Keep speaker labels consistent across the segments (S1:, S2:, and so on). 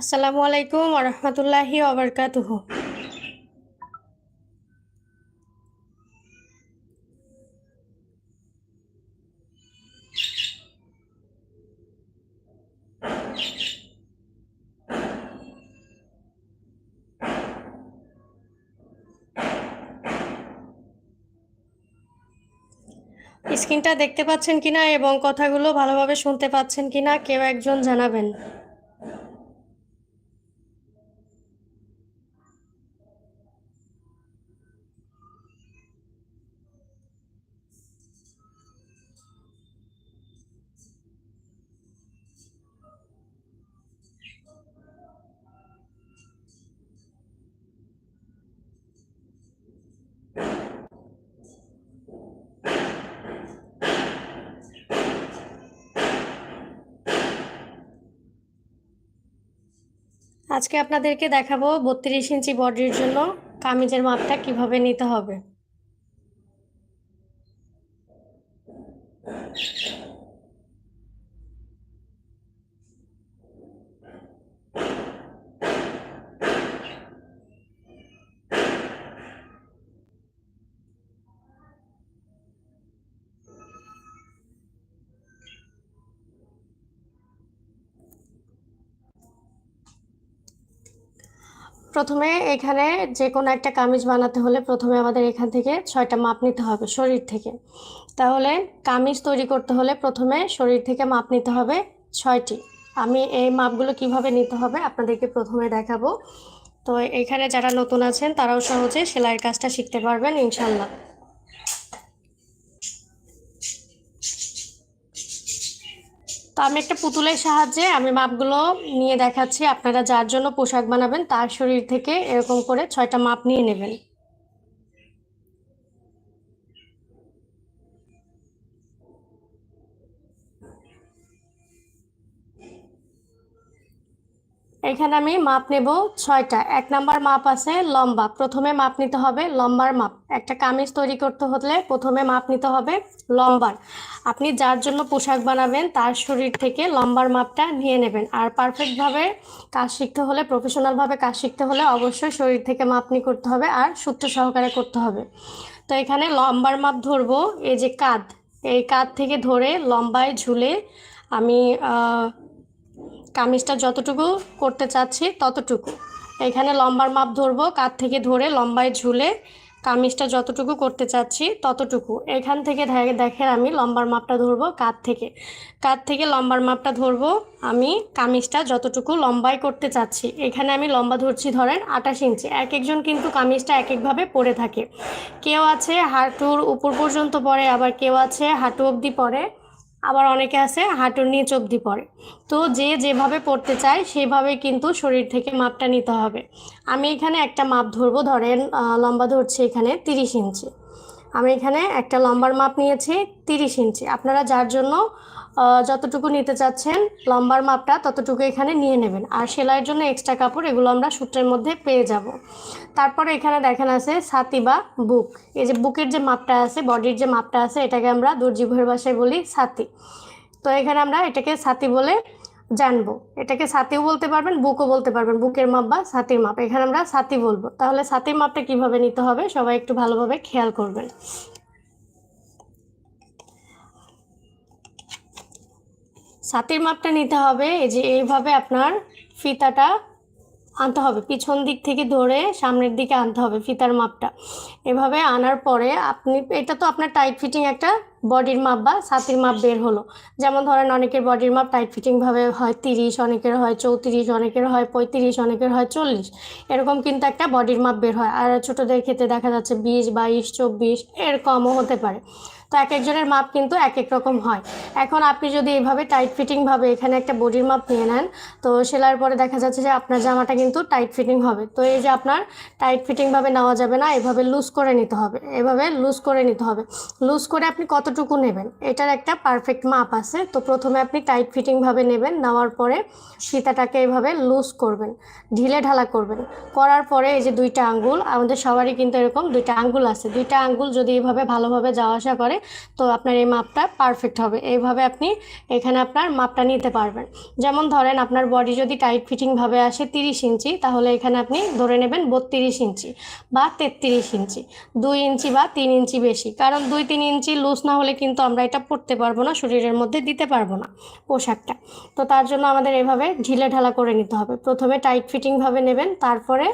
S1: আসসালামু আলাইকুম ওরহমতুল্লাহি ওবরকাতুহু। স্ক্রিনটা দেখতে পাচ্ছেন কিনা এবং কথাগুলো ভালোভাবে শুনতে পাচ্ছেন কিনা, কেউ একজন জানাবেন। আজকে আপনাদেরকে দেখাবো বত্রিশ ইঞ্চি বডির জন্য কামিজের মাপটা কীভাবে নিতে হবে। প্রথমে এখানে যে কোনো একটা কামিজ বানাতে হলে প্রথমে আমাদের এখান থেকে ছয়টা মাপ নিতে হবে শরীর থেকে। তাহলে কামিজ তৈরি করতে হলে প্রথমে শরীর থেকে মাপ নিতে হবে ছয়টি। আমি এই মাপগুলো কীভাবে নিতে হবে আপনাদেরকে প্রথমে দেখাবো। তো এখানে যারা নতুন আছেন তারাও সহজে সেলাইয়ের কাজটা শিখতে পারবেন ইনশাল্লাহ তো আমি একটা পুতুলের সাহায্যে আমি মাপগুলো নিয়ে দেখাচ্ছি। আপনারা যার জন্য পোশাক বানাবেন, তার শরীর থেকে এরকম করে ছয়টা মাপ নিয়ে নেবেন। এখানে আমি মাপ নেব ছয়টা। এক নাম্বার মাপ আছে লম্বা। প্রথমে মাপ নিতে হবে লম্বার মাপ। একটা কামিজ তৈরি করতে হলে প্রথমে মাপ নিতে হবে লম্বার। আপনি যার জন্য পোশাক বানাবেন, তার শরীর থেকে লম্বার মাপটা নিয়ে নেবেন। আর পারফেক্টভাবে কাজ শিখতে হলে প্রফেশনালভাবে কাজ শিখতে হলে অবশ্যই শরীর থেকে মাপ নিয়ে করতে হবে আর সূত্র সহকারে করতে হবে। তো এখানে লম্বার মাপ ধরবো, এই যে কাঁধ। এই কাঁধ থেকে ধরে লম্বায় ঝুলে আমি কামিজটা যতটুকু করতে চাচ্ছি ততটুকু। এখানে লম্বার মাপ ধরবো কাত থেকে ধরে লম্বায় ঝুলে কামিজটা যতটুকু করতে চাচ্ছি ততটুকু। এখান থেকে দেখেন আমি লম্বার মাপটা ধরবো কাত থেকে। কাত থেকে লম্বার মাপটা ধরবো আমি কামিজটা যতটুকু লম্বায় করতে চাচ্ছি। এখানে আমি লম্বা ধরছি ধরেন আটাশ ইঞ্চি। এক একজন কিন্তু কামিজটা এক একভাবে পরে থাকে। কেউ আছে হাঁটুর উপর পর্যন্ত পরে আবার কেউ আছে হাঁটু অবধি পরে আবার অনেকে আছে, হাঁটুর নিচ অবধি পড়ে। তো যে যেভাবে পড়তে চায়, সেভাবে কিন্তু শরীর থেকে মাপটা নিতে হবে। আমি এখানে একটা মাপ ধরবো, ধরেন লম্বা ধরছি এখানে তিরিশ ইঞ্চি। আমি এখানে একটা লম্বার মাপ নিয়েছি তিরিশ ইঞ্চি। আপনারা যার জন্য যতটুকু নিতে চাচ্ছেন লম্বার মাপটা ততটুকু এখানে নিয়ে নেবেন। আর সেলাইয়ের জন্য এক্সট্রা কাপড়, এগুলো আমরা সূত্রের মধ্যে পেয়ে যাব। তারপরে এখানে দেখেন আছে ছাতি বা বুক। এই যে বুকের যে মাপটা আছে, বডির যে মাপটা আছে, এটাকে আমরা দর্জি ভয়ের ভাষায় বলি ছাতি। তো এখানে আমরা এটাকে ছাতি বলে জানব। এটাকে ছাতিও বলতে পারবেন, বুকও বলতে পারবেন, বুকের মাপ বা ছাতির মাপ। এখানে আমরা ছাতি বলব। তাহলে ছাতির মাপটা কীভাবে নিতে হবে, সবাই একটু ভালোভাবে খেয়াল করবেন। ছাতির মাপটা নিতে হবে, এই যে এইভাবে আপনার ফিতাটা আনতে হবে। পিছন দিক থেকে ধরে সামনের দিকে আনতে হবে ফিতার মাপটা। এভাবে আনার পরে আপনি, এটা তো আপনার টাইট ফিটিং একটা বডির মাপ বা ছাতির মাপ বের হলো। যেমন ধরেন অনেকের বডির মাপ টাইট ফিটিংভাবে হয় তিরিশ, অনেকের হয় চৌত্রিশ, অনেকের হয় পঁয়ত্রিশ, অনেকের হয় চল্লিশ। এরকম কিন্তু একটা বডির মাপ বের হয়। আর ছোটোদের ক্ষেত্রে দেখা যাচ্ছে বিশ, বাইশ, চব্বিশ, এরকমও হতে পারে। তো এক একজনের মাপ কিন্তু এক এক রকম হয়। এখন আপনি যদি এইভাবে টাইট ফিটিংভাবে এখানে একটা বডির মাপ নিয়ে নেন, তো সেলার পরে দেখা যাচ্ছে যে আপনার জামাটা কিন্তু টাইট ফিটিং হবে। তো এই যে আপনার টাইট ফিটিংভাবে নেওয়া যাবে না, এভাবে লুজ করে নিতে হবে। এভাবে লুজ করে নিতে হবে। লুজ করে আপনি কতটুকু নেবেন? এটার একটা পারফেক্ট মাপ আছে। তো প্রথমে আপনি টাইট ফিটিংভাবে নেবেন, নেওয়ার পরে ফিতাটাকে এভাবে লুজ করবেন, ঢিলে ঢালা করবেন। করার পরে এই যে দুইটা আঙ্গুল, আমাদের সবারই কিন্তু এরকম দুইটা আঙ্গুল আছে। দুইটা আঙ্গুল যদি এভাবে ভালোভাবে যাওয়া আসা করে তো আপনার এই মাপটা পারফেক্ট হবে। এইভাবে আপনি এখানে আপনার মাপটা নিতে পারবেন। যেমন ধরেন আপনার বডি যদি টাইট ফিটিংভাবে আসে তিরিশ ইঞ্চি, তাহলে এখানে আপনি ধরে নেবেন বত্রিশ ইঞ্চি বা তেত্রিশ ইঞ্চি, দুই ইঞ্চি বা তিন ইঞ্চি বেশি। কারণ দুই তিন ইঞ্চি লুজ না হলে কিন্তু আমরা এটা পরতে পারব না, শরীরের মধ্যে দিতে পারব না পোশাকটা। তো তার জন্য আমাদের এভাবে ঢিলে ঢালা করে নিতে হবে। প্রথমে টাইট ফিটিংভাবে নেবেন, তারপরে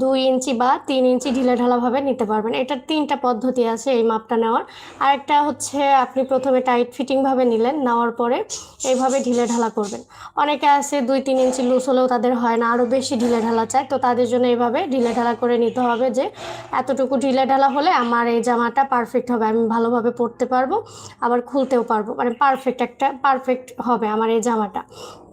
S1: দুই ইঞ্চি বা তিন ইঞ্চি ঢিলে ঢালাভাবে নিতে পারবেন। এটার তিনটা পদ্ধতি আছে এই মাপটা নেওয়ার। আরেকটা হচ্ছে আপনি প্রথমে টাইট ফিটিংভাবে নিলেন, নেওয়ার পরে এইভাবে ঢিলে ঢালা করবেন। অনেকে আছে দুই তিন ইঞ্চি লুজ হলেও তাদের হয় না আরও বেশি ঢিলে ঢালা চায়। তো তাদের জন্য এইভাবে ঢিলে ঢালা করে নিতে হবে যে এতটুকু ঢিলে ঢালা হলে আমার এই জামাটা পারফেক্ট হবে, আমি ভালোভাবে পরতে পারব, আবার খুলতেও পারব। মানে পারফেক্ট একটা, পারফেক্ট হবে আমার এই জামাটা।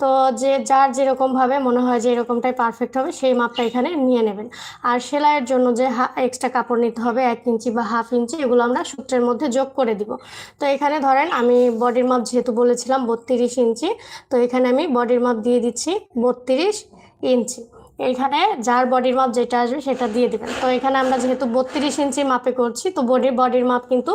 S1: তো যে যার যেরকমভাবে মনে হয় যে এরকমটাই পারফেক্ট হবে, সেই মাপটা এখানে নিয়ে নেবেন। আর সেলাইয়ের জন্য যে এক্সট্রা কাপড় নিতে হবে, এক ইঞ্চি বা হাফ ইঞ্চি, এগুলো আমরা সূত্রের মধ্যে যোগ করে দিব। তো এখানে ধরেন আমি বডির মাপ যেহেতু বলেছিলাম বত্রিশ ইঞ্চি, তো এখানে আমি বডির মাপ দিয়ে দিচ্ছি বত্রিশ ইঞ্চি। এখানে যার বডির মাপ যেটা আসবে সেটা দিয়ে দেবেন। তো এখানে আমরা যেহেতু বত্রিশ ইঞ্চি মাপে করছি, তো বডির বডির মাপ কিন্তু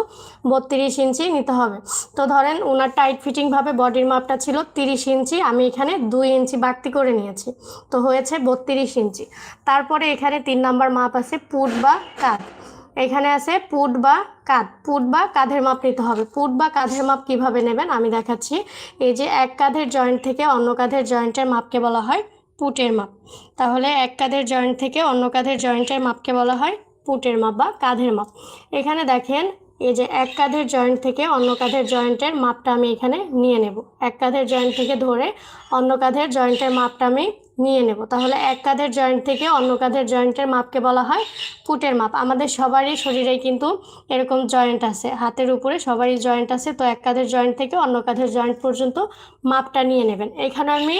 S1: বত্রিশ ইঞ্চি নিতে হবে। তো ধরেন ওনার টাইট ফিটিংভাবে বডির মাপটা ছিল তিরিশ ইঞ্চি, আমি এখানে দুই ইঞ্চি বাড়তি করে নিয়েছি। তো হয়েছে বত্রিশ ইঞ্চি। তারপরে এখানে তিন নাম্বার মাপ আছে পুট বা কাঁধ। এখানে আছে পুট বা কাঁধ। পুট বা কাঁধের মাপ নিতে হবে। পুট বা কাঁধের মাপ কীভাবে নেবেন? আমি দেখাচ্ছি। এই যে এক কাঁধের জয়েন্ট থেকে অন্য কাঁধের জয়েন্টের মাপকে বলা হয় পুটের মাপ। তাহলে এক কাঁধের জয়েন্ট থেকে অন্য কাঁধের জয়েন্টের মাপকে বলা হয় পুটের মাপ বা কাঁধের মাপ। এখানে দেখেন, এই যে এক কাঁধের জয়েন্ট থেকে অন্য কাঁধের জয়েন্টের মাপটা আমি এখানে নিয়ে নেব। এক কাঁধের জয়েন্ট থেকে ধরে অন্য কাঁধের জয়েন্টের মাপটা আমি নিয়ে নেব। তাহলে এক কাঁধের জয়েন্ট থেকে অন্য কাঁধের জয়েন্টের মাপকে বলা হয় ফুটের মাপ। আমাদের সবারই শরীরে কিন্তু এরকম জয়েন্ট আছে। হাতের উপরে সবারই জয়েন্ট আছে। তো এক কাঁধের জয়েন্ট থেকে অন্য কাঁধের জয়েন্ট পর্যন্ত মাপটা নিয়ে নেবেন। এখানে আমি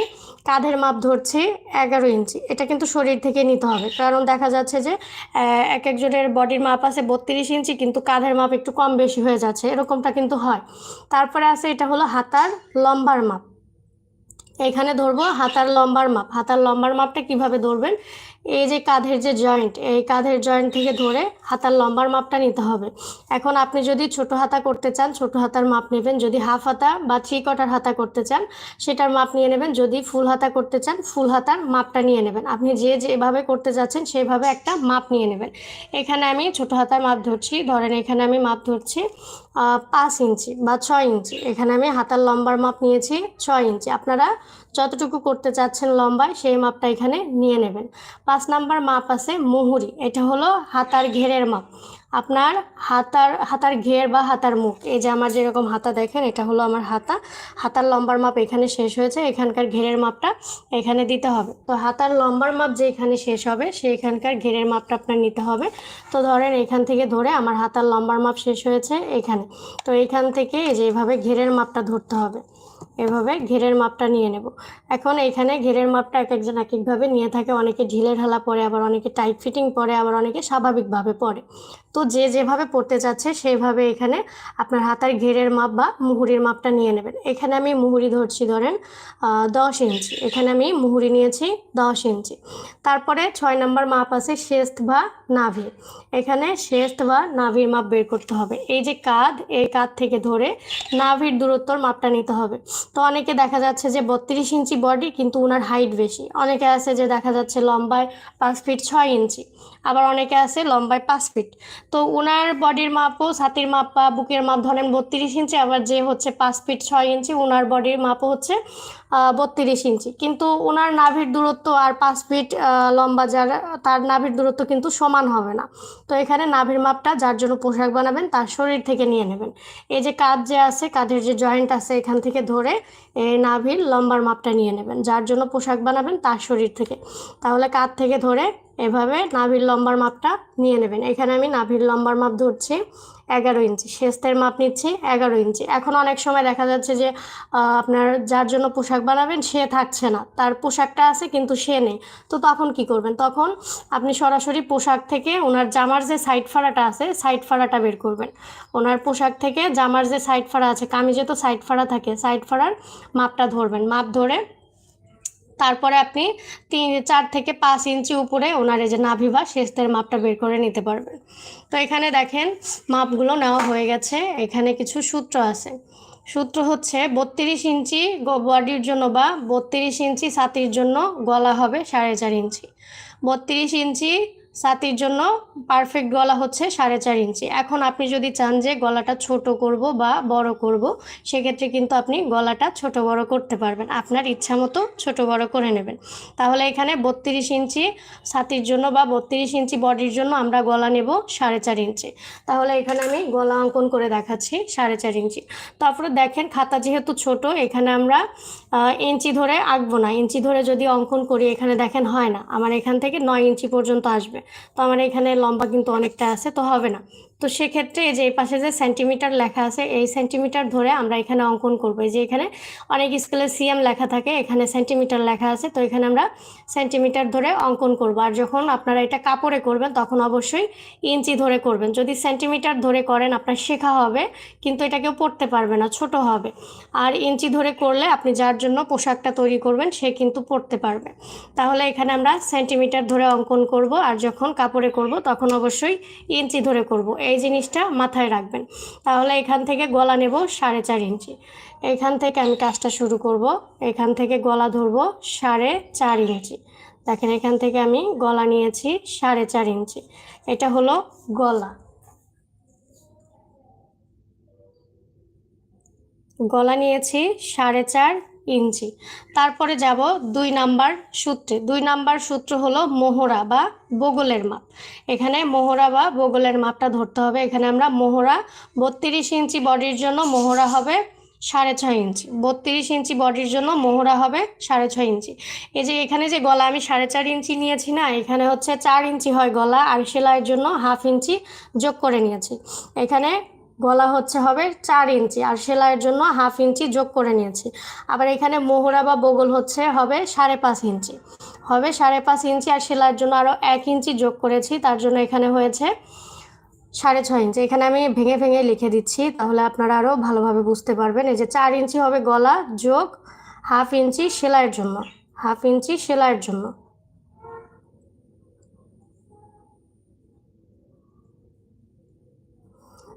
S1: কাঁধের মাপ ধরছি এগারো ইঞ্চি। এটা কিন্তু শরীর থেকে নিতে হবে। কারণ দেখা যাচ্ছে যে এক একজনের বডির মাপ আছে বত্রিশ ইঞ্চি, কিন্তু কাঁধের মাপ একটু কম বেশি হয়ে যাচ্ছে। এরকমটা কিন্তু হয়। তারপরে আছে এটা হলো হাতার লম্বার মাপ। এখানে ধরবো হাতার লম্বার মাপ। হাতার লম্বার মাপটা কীভাবে ধরবেন? এই যে কাঁধের যে জয়েন্ট এই কাঁধের জয়েন্ট থেকে ধরে হাতার লম্বার মাপটা নিতে হবে। এখন আপনি যদি ছোট হাতা করতে চান, ছোট হাতার মাপ নেবেন। যদি হাফ হাতা বা থ্রি কটার হাতা করতে চান, সেটার মাপ নিয়ে নেবেন। যদি ফুল হাতা করতে চান ফুল হাতার মাপটা নিয়ে নেবেন। আপনি যে যেভাবে করতে যাচ্ছেন, সেভাবে একটা মাপ নিয়ে নেবেন। এখানে আমি ছোট হাতার মাপ ধরছি। ধরেন এখানে আমি মাপ ধরছি পাঁচ ইঞ্চি বা ছয় ইঞ্চি। এখানে আমি হাতার লম্বার মাপ নিয়েছি ছয় ইঞ্চি। আপনারা যতটুকু করতে চাচ্ছেন লম্বায়, সেই মাপটা এখানে নিয়ে নেবেন। পাঁচ নাম্বার মাপ আছে মুহুরি। এটা হলো হাতার ঘেরের মাপ। আপনার হাতার হাতার ঘের বা হাতার মুখ। এই যে আমার যেরকম হাতা দেখেন, এটা হলো আমার হাতা। হাতার লম্বার মাপ এখানে শেষ হয়েছে। এখানকার ঘেরের মাপটা এখানে দিতে হবে। তো হাতার লম্বার মাপ যে এখানে শেষ হবে সেইখানকার ঘেরের মাপটা আপনার নিতে হবে। তো ধরেন এখান থেকে ধরে আমার হাতার লম্বার মাপ শেষ হয়েছে এখানে। তো এখান থেকে এই যে এভাবে ঘেরের মাপটা ধরতে হবে। এভাবে ঘেরের মাপটা নিয়ে নেব। এখন এখানে ঘেরের মাপটা এক একজন এক একভাবে নিয়ে থাকে। অনেকে ঢিলে ঢালা পরে, আবার অনেকে টাইট ফিটিং পরে, আবার অনেকে স্বাভাবিকভাবে পরে। তো যে যেভাবে পড়তে চাচ্ছে সেইভাবে এখানে আপনার হাতার ঘেরের মাপ বা মুহুরির মাপটা নিয়ে নেবেন। এখানে আমি মুহুরি ধরছি, ধরেন দশ ইঞ্চি। এখানে আমি মুহুরি নিয়েছি দশ ইঞ্চি। তারপরে ছয় নম্বর মাপ আছে শেস্ত বা নাভি এখানে শেস্ত বা নাভির মাপ বের করতে হবে। এই যে কাঁধ, এই কাঁধ থেকে ধরে নাভির দূরত্বর মাপটা নিতে হবে। তো অনেকে দেখা যাচ্ছে যে বত্রিশ ইঞ্চি বডি কিন্তু ওনার হাইট বেশি। অনেকে আছে যে দেখা যাচ্ছে লম্বায় পাঁচ ফিট ছয় ইঞ্চি। আবার অনেকে আছে লম্বায় পাঁচ ফিট তো ওনার বডির মাপও ছাতির মাপ বা বুকের মাপ ধরেন বত্রিশ ইঞ্চি, আবার যে হচ্ছে পাঁচ ফিট ছয় ইঞ্চি ওনার বডির মাপও হচ্ছে বত্রিশ ইঞ্চি। কিন্তু ওনার নাভির দূরত্ব আর পাঁচ ফিট লম্বা যার, তার নাভির দূরত্ব কিন্তু সমান হবে না। তো এখানে নাভির মাপটা যার জন্য পোশাক বানাবেন, তার শরীর থেকে নিয়ে নেবেন। এই যে কাঁধ যে আছে, কাঁধের যে জয়েন্ট আছে এখান থেকে ধরে এই নাভির লম্বার মাপটা নিয়ে নেবেন, যার জন্য পোশাক বানাবেন তার শরীর থেকে। তাহলে কাঁধ থেকে ধরে এভাবে নাভির লম্বার মাপটা নিয়ে নেবেন। এখানে আমি নাভির লম্বার মাপ ধরছি, এগারো ইঞ্চি। শেষের মাপ নিচ্ছি, এগারো ইঞ্চি। এখন অনেক সময় দেখা যাচ্ছে যে আপনার যার জন্য পোশাক বানাবেন সে থাকছে না। তার পোশাকটা আছে কিন্তু সে নেই। তো তখন কি করবেন? তখন আপনি সরাসরি পোশাক থেকে ওনার জামার যে সাইড ফাড়াটা আছে, সাইড ফাড়াটা বের করবেন। ওনার পোশাক থেকে জামার যে সাইড ফাড়া আছে, কামিজে তো সাইড ফাড়া থাকে, সাইড ফাড়ার মাপটা ধরবেন। মাপ ধরে তারপরে আপনি তিন, চার থেকে পাঁচ ইঞ্চি উপরে ওনার এই যে নাভি বা শেষদের মাপটা বের করে নিতে পারবেন। তো এখানে দেখেন মাপগুলো নেওয়া হয়ে গেছে। এখানে কিছু সূত্র আছে। সূত্র হচ্ছে বত্রিশ ইঞ্চি বডির জন্য বা বত্রিশ ইঞ্চি ছাতির জন্য গলা হবে সাড়ে চার ইঞ্চি। বত্রিশ ইঞ্চি ছাতির জন্য পারফেক্ট গলা হচ্ছে সাড়ে চার ইঞ্চি। এখন আপনি যদি চান যে গলাটা ছোট করব বা বড় করব, সেক্ষেত্রে কিন্তু আপনি গলাটা ছোট বড় করতে পারবেন। আপনার ইচ্ছা মতো ছোট বড় করে নেবেন। তাহলে এখানে বত্রিশ ইঞ্চি ছাতির জন্য বা বত্রিশ ইঞ্চি বডির জন্য আমরা গলা নেব সাড়ে চার ইঞ্চি। তাহলে এখানে আমি গলা অঙ্কন করে দেখাচ্ছি সাড়ে চার ইঞ্চি। তারপরে দেখেন খাতা যেহেতু ছোট, এখানে আমরা ইঞ্চি ধরে আঁকবো না। ইঞ্চি ধরে যদি অঙ্কন করি, এখানে দেখেন হয় না। আমার এখান থেকে নয় ইঞ্চি পর্যন্ত আসবে। তো আমার এখানে লম্বা কিন্তু অনেকটা আছে তো হবে না। তো সেক্ষেত্রে এই যে এই পাশে যে সেন্টিমিটার লেখা আছে, এই সেন্টিমিটার ধরে আমরা এখানে অঙ্কন করব। এই যে এখানে অনেক স্কুলে সিএম লেখা থাকে, এখানে সেন্টিমিটার লেখা আছে, তো এখানে আমরা সেন্টিমিটার ধরে অঙ্কন করব। আর যখন আপনারা এটা কাপড়ে করবেন, তখন অবশ্যই ইঞ্চি ধরে করবেন। যদি সেন্টিমিটার ধরে করেন, আপনার শেখা হবে, কিন্তু এটা কেউ পড়তে পারবে না, ছোট হবে। আর ইঞ্চি ধরে করলে আপনি যার জন্য পোশাকটা তৈরি করবেন, সে কিন্তু পড়তে পারবে। তাহলে এখানে আমরা সেন্টিমিটার ধরে অঙ্কন করব, আর যখন কাপড়ে করব, তখন অবশ্যই ইঞ্চি ধরে করব। এই জিনিসটা মাথায় রাখবেন। তাহলে এখান থেকে গলা নেব সাড়ে চার ইঞ্চি। এখান থেকে আমি কাজটা শুরু করব। এখান থেকে গলা ধরবো সাড়ে চার ইঞ্চি। দেখেন, এখান থেকে আমি গলা নিয়েছি সাড়ে চার ইঞ্চি। এটা হলো গলা। গলা নিয়েছি সাড়ে চার ইঞ্চি। তারপরে যাব দুই নাম্বার সূত্রে। দুই নাম্বার সূত্র হলো মোহরা বা বগলের মাপ। এখানে মোহরা বা বগলের মাপটা ধরতে হবে। এখানে আমরা মোহরা বত্রিশ ইঞ্চি বডির জন্য মোহরা হবে সাড়ে ছয় ইঞ্চি। বত্রিশ ইঞ্চি বডির জন্য মোহরা হবে সাড়ে ছয় ইঞ্চি। এই যে এখানে যে গলা আমি সাড়ে চার ইঞ্চি নিয়েছি না, এখানে হচ্ছে চার ইঞ্চি হয় গলা আর সেলাইয়ের জন্য হাফ ইঞ্চি যোগ করে নিয়েছি। এখানে গলা হচ্ছে হবে চার ইঞ্চি আর সেলাইয়ের জন্য হাফ ইঞ্চি যোগ করে নিয়েছি। আবার এখানে মোহরা বা বগল হচ্ছে হবে সাড়ে পাঁচ ইঞ্চি। হবে সাড়ে পাঁচ ইঞ্চি আর সেলাইয়ের জন্য আরও এক ইঞ্চি যোগ করেছি, তার জন্য এখানে হয়েছে সাড়ে ছয় ইঞ্চি। এখানে আমি ভেঙে ভেঙে লিখে দিচ্ছি, তাহলে আপনারা আরও ভালোভাবে বুঝতে পারবেন। এই যে চার ইঞ্চি হবে গলা যোগ হাফ ইঞ্চি সেলাইয়ের জন্য, হাফ ইঞ্চি সেলাইয়ের জন্য।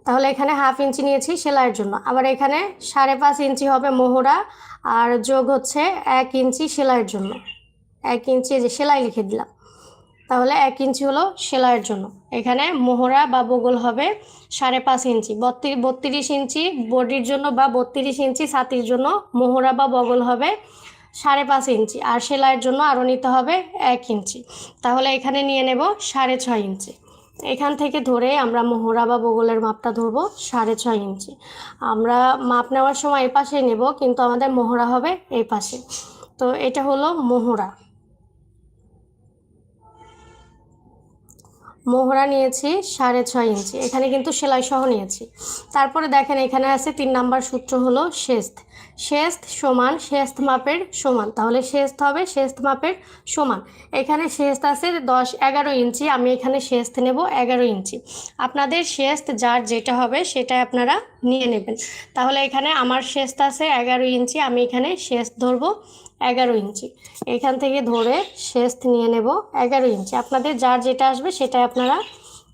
S1: তাহলে এখানে হাফ ইঞ্চি নিয়েছি সেলাইয়ের জন্য। আবার এখানে সাড়ে পাঁচ ইঞ্চি হবে মোহরা, আর যোগ হচ্ছে এক ইঞ্চি সেলাইয়ের জন্য। এক ইঞ্চি যে সেলাই লিখে দিলাম। তাহলে এক ইঞ্চি হলো সেলাইয়ের জন্য। এখানে মোহরা বা বগল হবে সাড়ে পাঁচ ইঞ্চি। বত্রিশ ইঞ্চি বডির জন্য বা বত্রিশ ইঞ্চি ছাতির জন্য মোহরা বা বগল হবে সাড়ে পাঁচ ইঞ্চি। আর সেলাইয়ের জন্য আরও নিতে হবে এক ইঞ্চি। তাহলে এখানে নিয়ে নেব সাড়ে ছয় ইঞ্চি। এখান থেকে ধরে আমরা মোহরা বা বগলের মাপটা ধরবো সাড়ে ছয় ইঞ্চি। আমরা মাপ নেওয়ার সময় এই পাশে নেব, কিন্তু আমাদের মোহরা হবে এই পাশে। তো এটা হলো মোহরা। মোহরা নিয়েছি সাড়ে ছয় ইঞ্চি। এখানে কিন্তু সেলাই সহ নিয়েছি। তারপরে দেখেন এখানে আছে তিন নাম্বার সূত্র হলো শেস্ত শেস্ত সমান শেস্ত মাপের সমান। তাহলে শেস্ত হবে শেস্ত মাপের সমান। এখানে শেস্ত আছে দশ, এগারো ইঞ্চি। আমি এখানে শেস্ত নেব এগারো ইঞ্চি। আপনাদের শেস্ত যার যেটা হবে সেটা আপনারা নিয়ে নেবেন। তাহলে এখানে আমার শেস্ত আছে এগারো ইঞ্চি। আমি এখানে শেস্ত ধরবো এগারো ইঞ্চি। এখান থেকে ধরে শেস্ত নিয়ে নেব এগারো ইঞ্চি। আপনাদের যার যেটা আসবে সেটাই আপনারা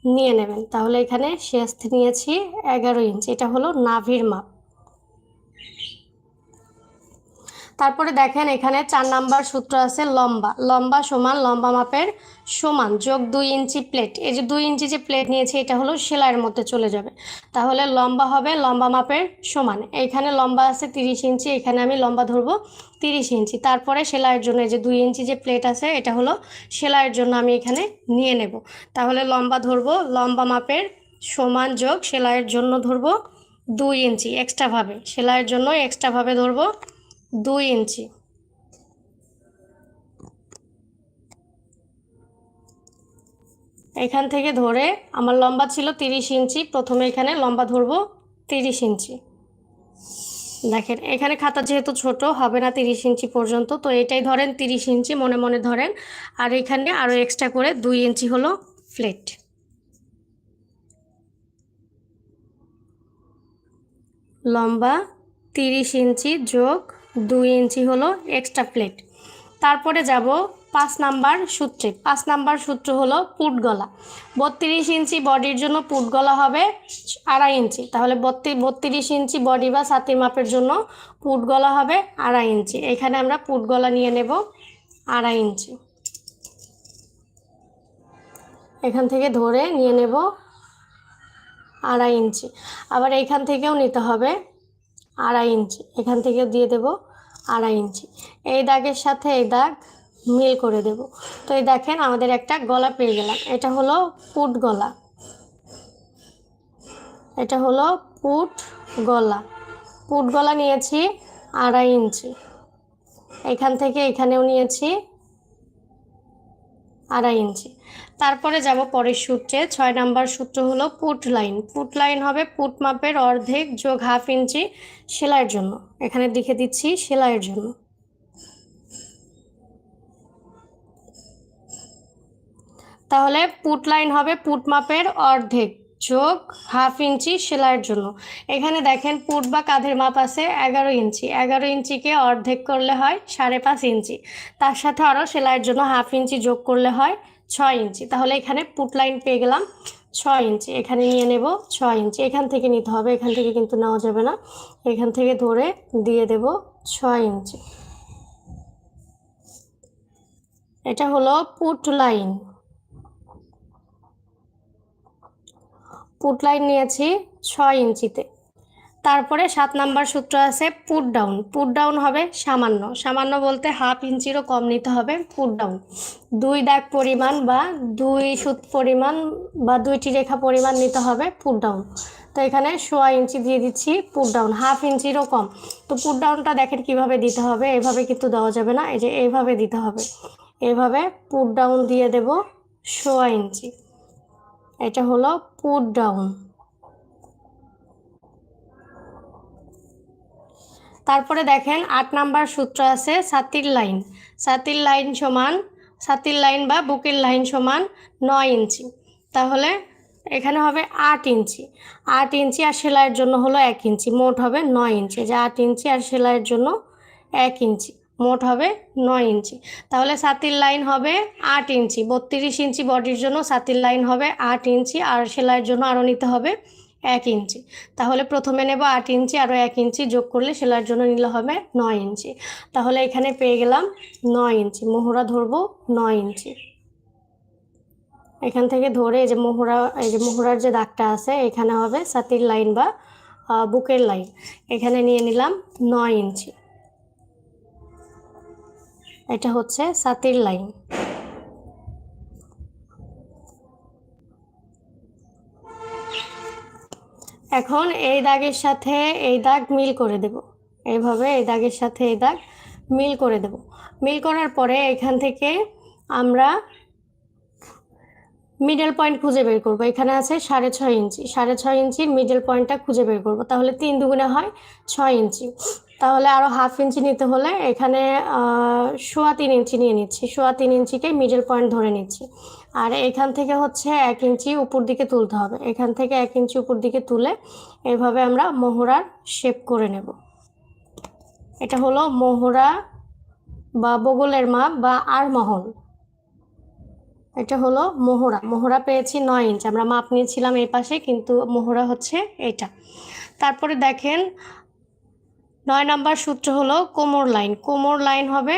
S1: নিয়ে নেবেন। তাহলে এখানে শেস্ত নিয়েছি এগারো ইঞ্চি। এটা হলো নাভির মাপ। তারপরে দেখেন এখানে চার নাম্বার সূত্র আছে লম্বা। লম্বা সমান লম্বা মাপের সমান যোগ দুই ইঞ্চি প্লেট এই যে দুই ইঞ্চি যে প্লেট নিয়েছি, এটা হলো সেলাইয়ের মধ্যে চলে যাবে। তাহলে লম্বা হবে লম্বা মাপের সমান। এখানে লম্বা আছে তিরিশ ইঞ্চি, এখানে আমি লম্বা ধরবো তিরিশ ইঞ্চি। তারপরে সেলাইয়ের জন্য এই যে দুই ইঞ্চি যে প্লেট আছে, এটা হলো সেলাইয়ের জন্য আমি এখানে নিয়ে নেব। তাহলে লম্বা ধরবো, লম্বা মাপের সমান যোগ সেলাইয়ের জন্য ধরবো দুই ইঞ্চি। এক্সট্রাভাবে সেলাইয়ের জন্য এক্সট্রাভাবে ধরবো দুই ইঞ্চি। এখান থেকে ধরে আমার লম্বা ছিল তিরিশ ইঞ্চি, প্রথমে এখানে লম্বা ধরবো তিরিশ ইঞ্চি। দেখেন, এখানে খাতা যেহেতু ছোট, হবে না তিরিশ ইঞ্চি পর্যন্ত, তো এটাই ধরেন তিরিশ ইঞ্চি, মনে মনে ধরেন। আর এখানে আরও এক্সট্রা করে দুই ইঞ্চি হলো ফ্লেট লম্বা তিরিশ ইঞ্চি যোগ দুই ইঞ্চি হলো এক্সট্রা প্লেট তারপরে যাব পাঁচ নাম্বার সূত্রে। পাঁচ নাম্বার সূত্র হলো পুট গলা বত্রিশ ইঞ্চি বডির জন্য পুট গলা হবে আড়াই ইঞ্চি। তাহলে বত্রিশ ইঞ্চি বডি বা ছাতির মাপের জন্য পুট গলা হবে আড়াই ইঞ্চি। এখানে আমরা পুট গলা নিয়ে নেব আড়াই ইঞ্চি। এখান থেকে ধরে নিয়ে নেব আড়াই ইঞ্চি। আবার এখান থেকেও নিতে হবে আড়াই ইঞ্চি। এখান থেকে দিয়ে দেব আড়াই ইঞ্চি। এই দাগের সাথে এই দাগ মিল করে দেব। তো এই দেখেন আমাদের একটা গলা পেয়ে গেলাম। এটা হলো পুট গলা। এটা হলো পুট গলা। পুট গলা নিয়েছি আড়াই ইঞ্চি। এখান থেকে এখানেও নিয়েছি আড়াই ইঞ্চি। তারপরে যাব পরের সূত্রে। ছয় নাম্বার সূত্র হলো পুট লাইন পুট লাইন হবে পুট মাপের অর্ধেক যোগ হাফ ইঞ্চি সেলাইয়ের জন্য। এখানে লিখে দিচ্ছি সেলাইয়ের জন্য। তাহলে পুট লাইন হবে পুট মাপের অর্ধেক যোগ হাফ ইঞ্চি সেলাইয়ের জন্য। এখানে দেখেন পুট বা কাঁধের মাপ আছে এগারো ইঞ্চি। এগারো ইঞ্চিকে অর্ধেক করলে হয় সাড়ে পাঁচ ইঞ্চি। তার সাথে আরও সেলাইয়ের জন্য হাফ ইঞ্চি যোগ করলে হয় ছয় ইঞ্চি। তাহলে এখানে পুট লাইন পেয়ে গেলাম ছয় ইঞ্চি। এখানে নিয়ে নেব ছয় ইঞ্চি। এখান থেকে নিতে হবে, এখান থেকে কিন্তু নেওয়া যাবে না। এখান থেকে ধরে দিয়ে দেব ছয় ইঞ্চি। এটা হলো পুট লাইন পুট লাইন নিয়েছি ছয় ইঞ্চিতে। তারপরে সাত নাম্বার সূত্র আছে পুট ডাউন পুট ডাউন হবে সামান্য। সামান্য বলতে হাফ ইঞ্চিরও কম নিতে হবে পুট ডাউন দুই দাগ পরিমাণ বা দুই সুত পরিমাণ বা দুইটি রেখা পরিমাণ নিতে হবে পুট ডাউন তো এখানে সোয়া ইঞ্চি দিয়ে দিচ্ছি পুট ডাউন হাফ ইঞ্চিরও কম। তো পুট ডাউনটা দেখেন কীভাবে দিতে হবে, এভাবে কিন্তু দেওয়া যাবে না, এই যে এইভাবে দিতে হবে। এভাবে পুট ডাউন দিয়ে দেব সোয়া ইঞ্চি। এটা হলো পুট ডাউন তারপরে দেখেন আট নাম্বার সূত্র আছে সাতির লাইন। সাতির লাইন সমান, সাতির লাইন বা বুকের লাইন সমান নয় ইঞ্চি। তাহলে এখানে হবে আট ইঞ্চি। আট ইঞ্চি আর সেলাইয়ের জন্য হলো এক ইঞ্চি। মোট হবে নয় ইঞ্চি। যে আট ইঞ্চি আর সেলাইয়ের জন্য এক ইঞ্চি। মোট হবে নয় ইঞ্চি। তাহলে সাতির লাইন হবে আট ইঞ্চি। বত্রিশ ইঞ্চি বডির জন্য সাতির লাইন হবে আট ইঞ্চি আর সেলাইয়ের জন্য আরও নিতে হবে এক ইঞ্চি। তাহলে প্রথমে নেব আট ইঞ্চি আরও এক ইঞ্চি যোগ করলে সেলার জন্য নিলে হবে নয় ইঞ্চি। তাহলে এখানে পেয়ে গেলাম নয় ইঞ্চি। মোহরা ধরবো নয় ইঞ্চি। এখান থেকে ধরে এই যে মোহরা, এই যে মোহরার যে দাগটা আছে, এখানে হবে সাতির লাইন বা বুকের লাইন। এখানে নিয়ে নিলাম নয় ইঞ্চি। এটা হচ্ছে সাতির লাইন। এখন এই দাগের সাথে এই দাগ মিল করে দেব। এইভাবে এই দাগের সাথে এই দাগ মিল করে দেব। মিল করার পরে এখান থেকে আমরা মিডল পয়েন্ট খুঁজে বের করব। এখানে আছে সাড়ে ছয় ইঞ্চি। সাড়ে ছয় ইঞ্চির মিডল পয়েন্টটা খুঁজে বের করব। তাহলে তিন দুগুণে হয় ছয় ইঞ্চি। তাহলে আরও হাফ ইঞ্চি নিতে হলে এখানে সোয়া তিন ইঞ্চি নিয়ে নিচ্ছি। সোয়া তিন ইঞ্চিকে মিডল পয়েন্ট ধরে নিচ্ছি। আর এখান থেকে হচ্ছে এক ইঞ্চি উপর দিকে তুলতে হবে। এখান থেকে এক ইঞ্চি উপর দিকে তুলে এভাবে আমরা মোহরার শেপ করে নেব। এটা হলো মোহরা বা বগলের মাপ বা আর মহল এটা হলো মোহরা। মোহরা পেয়েছি নয় ইঞ্চ। আমরা মাপ নিয়েছিলাম এই পাশে, কিন্তু মোহরা হচ্ছে এটা। তারপরে দেখেন, নয় নাম্বার সূত্র হলো কোমর লাইন। কোমর লাইন হবে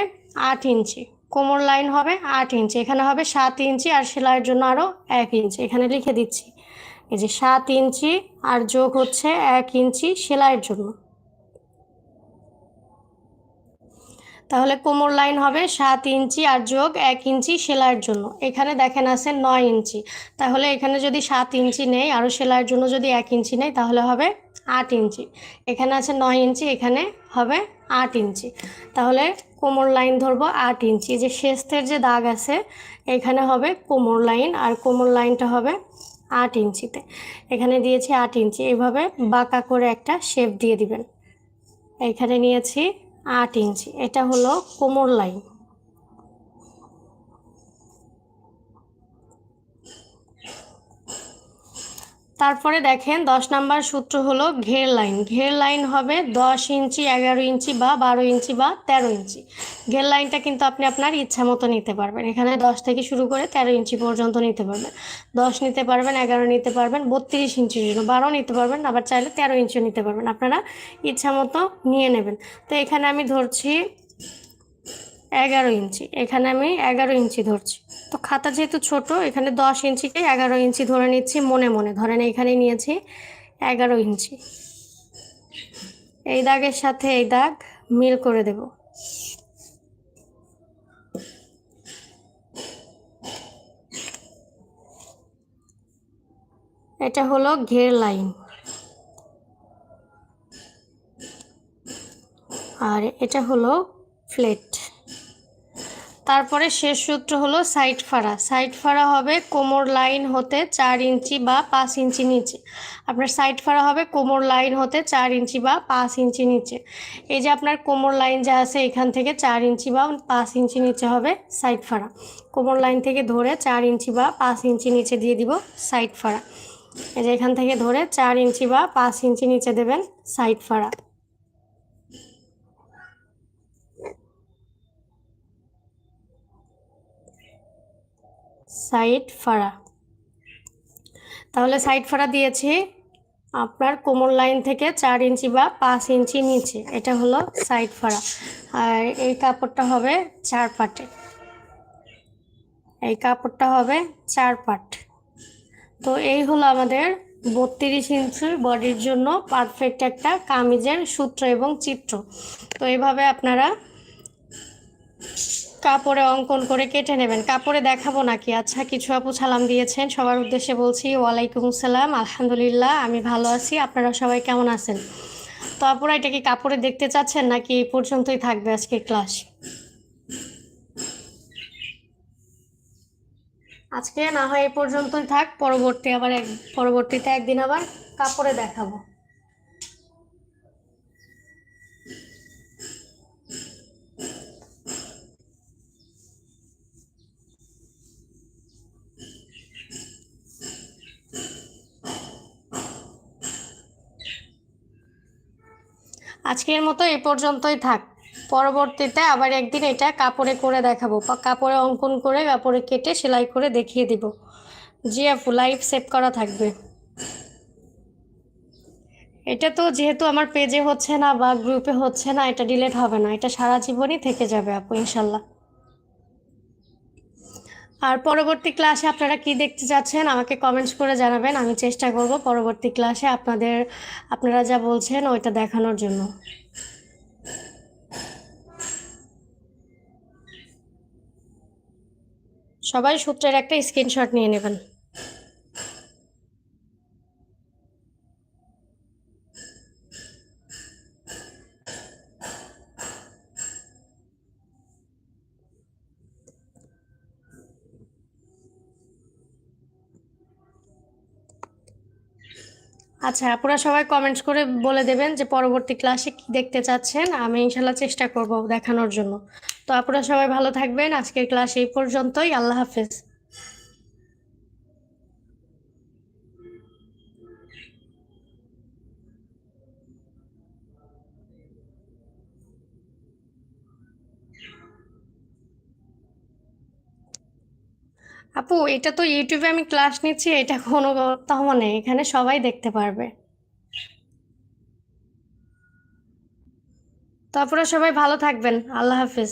S1: আট ইঞ্চি। কোমর লাইন হবে আট ইঞ্চি, এখানে হবে সাত ইঞ্চি আর সেলাইয়ের জন্য আরও এক ইঞ্চি। এখানে লিখে দিচ্ছি, এই যে সাত ইঞ্চি আর যোগ হচ্ছে এক ইঞ্চি সেলাইয়ের জন্য। তাহলে কোমর লাইন হবে সাত ইঞ্চি আর যোগ এক ইঞ্চি সেলাইয়ের জন্য। এখানে দেখেন আছে নয় ইঞ্চি। তাহলে এখানে যদি সাত ইঞ্চি নেই আরও সেলাইয়ের জন্য যদি এক ইঞ্চি নেই, তাহলে হবে আট ইঞ্চি। এখানে আছে নয় ইঞ্চি, এখানে হবে আট ইঞ্চি। তাহলে কোমর লাইন ধরবো আট ইঞ্চি। যে শেষের যে দাগ আছে, এখানে হবে কোমর লাইন আর কোমর লাইনটা হবে আট ইঞ্চিতে। এখানে দিয়েছি আট ইঞ্চি। এইভাবে বাঁকা করে একটা শেপ দিয়ে দিবেন। এখানে নিয়েছি আট ইঞ্চি। এটা হলো কোমর লাইন। তারপরে দেখেন দশ নাম্বার সূত্র হলো ঘের লাইন। ঘের লাইন হবে দশ ইঞ্চি, এগারো ইঞ্চি বা বারো ইঞ্চি বা তেরো ইঞ্চি। ঘের লাইনটা কিন্তু আপনি আপনার ইচ্ছা মতো নিতে পারবেন। এখানে দশ থেকে শুরু করে তেরো ইঞ্চি পর্যন্ত নিতে পারবেন। দশ নিতে পারবেন, এগারো নিতে পারবেন, বত্রিশ ইঞ্চির জন্য। বারো নিতে পারবেন, আবার চাইলে তেরো ইঞ্চিও নিতে পারবেন। আপনারা ইচ্ছা মতো নিয়ে নেবেন। তো এখানে আমি ধরছি এগারো ইঞ্চি। এখানে আমি এগারো ইঞ্চি ধরছি। তো খাতা যেহেতু ছোট, এখানে দশ ইঞ্চিকে এগারো ইঞ্চি ধরে নিচ্ছি মনে মনে। ধরেন এখানে নিয়েছি এগারো ইঞ্চি। এই দাগের সাথে এই দাগ মিল করে দেব। এটা হলো ঘের লাইন। আর এটা হলো ফ্লেট। তারপরে শেষ সূত্র হলো সাইড ফাড়া। সাইড ফাড়া হবে কোমর লাইন হতে চার ইঞ্চি বা পাঁচ ইঞ্চি নিচে। আপনার সাইড ফাড়া হবে কোমর লাইন হতে চার ইঞ্চি বা পাঁচ ইঞ্চি নিচে। এই যে আপনার কোমর লাইন যা আছে এখান থেকে চার ইঞ্চি বা পাঁচ ইঞ্চি নিচে হবে সাইড ফাড়া। কোমর লাইন থেকে ধরে চার ইঞ্চি বা পাঁচ ইঞ্চি নিচে দিয়ে দিব সাইড ফাড়া। এই যে এখান থেকে ধরে চার ইঞ্চি বা পাঁচ ইঞ্চি নিচে দেবেন সাইড ফাড়া। সাইড ফাড়া। তাহলে সাইড ফাড়া দিয়েছি আপনার কোমর লাইন থেকে চার ইঞ্চি বা পাঁচ ইঞ্চি নিচে। এটা হলো সাইড ফাড়া। আর এই কাপড়টা হবে চার পাটে। এই কাপড়টা হবে চার পাট। তো এই হলো আমাদের বত্রিশ ইঞ্চি বডির জন্য পারফেক্ট একটা কামিজের সূত্র এবং চিত্র। তো এইভাবে আপনারা কাপড়ে অঙ্কন করে কেটে নেবেন। কাপড়ে দেখাবো নাকি? আচ্ছা কিছু আপু সালাম দিয়েছেন। সবার উদ্দেশ্যে বলছি, ওয়ালাইকুম সালাম। আলহামদুলিল্লাহ, আমি ভালো আছি। আপনারা সবাই কেমন আছেন? তো আপুরা, এটা কি কাপড়ে দেখতে চাচ্ছেন নাকি এই পর্যন্তই থাকবে আজকের ক্লাস? আজকে না হয় এই পর্যন্তই থাক, পরবর্তী আবার এক, পরবর্তীতে একদিন আবার কাপড়ে দেখাবো। আজকের মতো এ পর্যন্তই থাক। পরবর্তীতে আবার একদিন এটা কাপড়ে করে দেখাবো। কাপড়ে অঙ্কন করে কাপড়ে কেটে সেলাই করে দেখিয়ে দিব। জি আপু লাইভ সেভ করা থাকবে। এটা তো যেহেতু আমার পেজে হচ্ছে না বা গ্রুপে হচ্ছে না, এটা ডিলেট হবে না। এটা সারা জীবনই থেকে যাবে আপু, ইনশাল্লাহ। আর পরবর্তী ক্লাসে আপনারা কি দেখতে চাচ্ছেন, আমাকে কমেন্টস করে জানাবেন, আমি চেষ্টা করব পরবর্তী ক্লাসে আপনাদের, আপনারা যা বলছেন ওইটা দেখানোর জন্য। সবাই সূত্রের একটা স্ক্রিনশট নিয়ে নেবেন। আচ্ছা আপনারা সবাই কমেন্টস করে বলে দেবেন যে পরবর্তী ক্লাসে কি দেখতে চাচ্ছেন। আমি ইনশাল্লাহ চেষ্টা করব দেখানোর জন্য। তো আপনারা সবাই ভালো থাকবেন। আজকের ক্লাস এই পর্যন্তই। আল্লাহ হাফেজ। আপু, এটা তো ইউটিউবে আমি ক্লাস নিচ্ছি, এটা কোনো তহমা নেই, এখানে সবাই দেখতে পারবে। তারপরে সবাই ভালো থাকবেন, আল্লাহ হাফেজ।